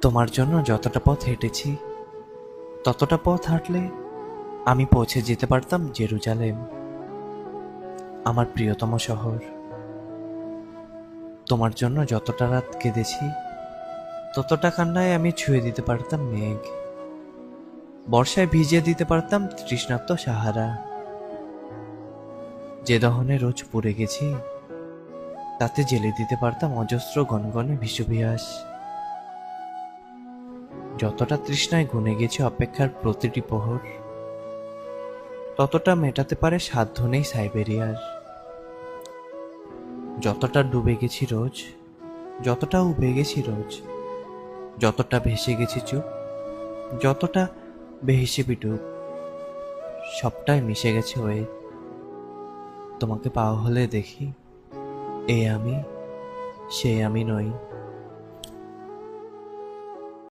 তোমার জন্য যতটা পথ হেঁটেছি, ততটা পথ হাঁটলে আমি পৌঁছে যেতে পারতাম জেরুজালেম, আমার প্রিয়তম শহর। তোমার জন্য যতটা রাত কেঁদেছি, ততটা কান্নায় আমি ছুঁয়ে দিতে পারতাম মেঘ। বর্ষায় ভিজিয়ে দিতে পারতাম তৃষ্ণাত্ম সাহারা। যে দহনে রোজ পড়ে গেছি, তাতে জেলে দিতে পারতাম অজস্র গনগনে বিষুভিয়াস যতটা তৃষ্ণায় গুনে গেছে অপেক্ষার প্রতিটি প্রহর, ততটা মেটাতে পারে সাধ্য নেই সাইবেরিয়ার। যতটা ডুবে গেছি রোজ, যতটা উবে গেছি রোজ, যতটা ভেসে গেছি চুপ, যতটা বেহিসে পিটুক সবটাই মিশে গেছে ওয়ে তোমাকে পাওয়া হলে দেখি, এ আমি, সে আমি নই।